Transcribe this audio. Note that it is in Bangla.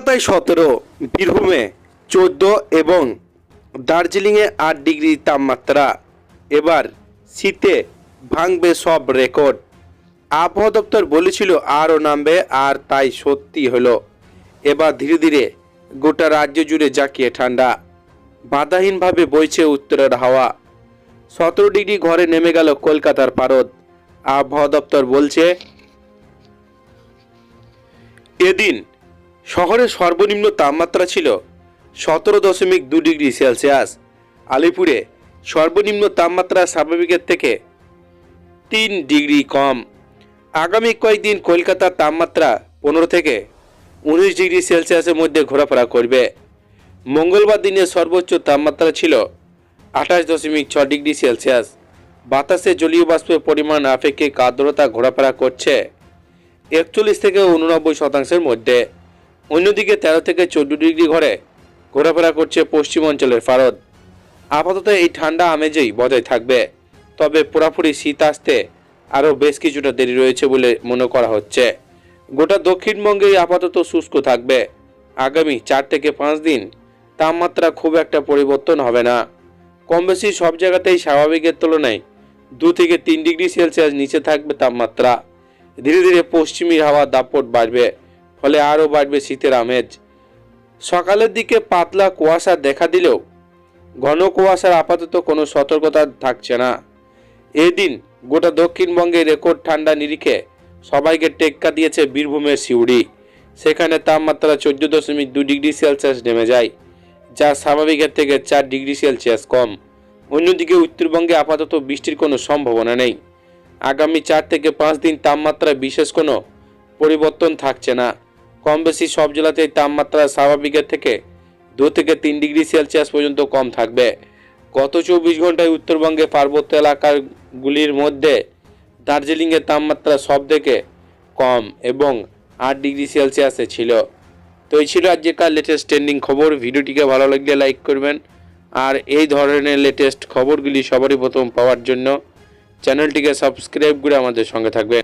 কলকাতায় সতেরো, বীরভূমে চোদ্দ এবং দার্জিলিংয়ে আট ডিগ্রি তাপমাত্রা। এবার শীতে ভাঙবে সব রেকর্ড। আবহাওয়া দপ্তর বলেছিল আরও নামবে, আর তাই সত্যি হলো। এবার ধীরে ধীরে গোটা রাজ্য জুড়ে জাঁকিয়ে ঠান্ডা। বাধাহীনভাবে বইছে উত্তরের হাওয়া। সতেরো ডিগ্রি ঘরে নেমে গেল কলকাতার পারদ। আবহাওয়া দপ্তর বলছে, এদিন শহরের সর্বনিম্ন তাপমাত্রা ছিল সতেরো দশমিক দু ডিগ্রি সেলসিয়াস। আলিপুরে সর্বনিম্ন তাপমাত্রা স্বাভাবিকের থেকে তিন ডিগ্রি কম। আগামী কয়েকদিন কলকাতার তাপমাত্রা পনেরো থেকে উনিশ ডিগ্রি সেলসিয়াসের মধ্যে ঘোরাফেরা করবে। মঙ্গলবার দিনে সর্বোচ্চ তাপমাত্রা ছিল আঠাশ দশমিক ছ ডিগ্রি সেলসিয়াস। বাতাসে জলীয় বাষ্পের পরিমাণ আপেক্ষিক আর্দ্রতা ঘোরাফেরা করছে একচল্লিশ থেকে উননব্বই শতাংশের মধ্যে। অন্যদিকে তেরো থেকে চোদ্দ ডিগ্রি ঘরে ঘোরাফেরা করছে পশ্চিম অঞ্চলের ফারদ। আপাতত এই ঠান্ডা আমেজেই বজায় থাকবে, তবে পুরাপুরি শীত আসতে আরও বেশ কিছুটা দেরি রয়েছে বলে মনে করা হচ্ছে। গোটা দক্ষিণবঙ্গেই আপাতত শুষ্ক থাকবে। আগামী চার থেকে পাঁচ দিন তাপমাত্রা খুব একটা পরিবর্তন হবে না। কম বেশি সব জায়গাতেই স্বাভাবিকের তুলনায় দু থেকে তিন ডিগ্রি সেলসিয়াস নিচে থাকবে তাপমাত্রা। ধীরে ধীরে পশ্চিমী হাওয়া দাপট বাড়বে। ফলে আরও বাড়বে শীতের আমেজ। সকালের দিকে পাতলা কুয়াশা দেখা দিলেও ঘন কুয়াশার আপাতত কোনো সতর্কতা থাকছে না। এদিন গোটা দক্ষিণবঙ্গে রেকর্ড ঠান্ডা নিরিখে সবাইকে টেক্কা দিয়েছে বীরভূমের সিউড়ি। সেখানে তাপমাত্রা চোদ্দ দশমিক দু ডিগ্রি সেলসিয়াস নেমে যায়, যা স্বাভাবিকের থেকে চার ডিগ্রি সেলসিয়াস কম। অন্যদিকে উত্তরবঙ্গে আপাতত বৃষ্টির কোনো সম্ভাবনা নেই। আগামী চার থেকে পাঁচ দিন তাপমাত্রায় বিশেষ কোনো পরিবর্তন থাকছে না। কম বেশি সব জেলাতেই তাপমাত্রা স্বাভাবিকের থেকে দু থেকে তিন ডিগ্রি সেলসিয়াস পর্যন্ত কম থাকবে। গত চব্বিশ ঘন্টায় উত্তরবঙ্গে পার্বত্য এলাকাগুলির মধ্যে দার্জিলিংয়ের তাপমাত্রা সব থেকে কম এবং আট ডিগ্রি সেলসিয়াসে ছিল। তো এই ছিল আজকেকার লেটেস্ট ট্রেন্ডিং খবর। ভিডিওটিকে ভালো লাগলে লাইক করবেন। আর এই ধরনের লেটেস্ট খবরগুলি সবারই প্রথম পাওয়ার জন্য চ্যানেলটিকে সাবস্ক্রাইব করে আমাদের সঙ্গে থাকবেন।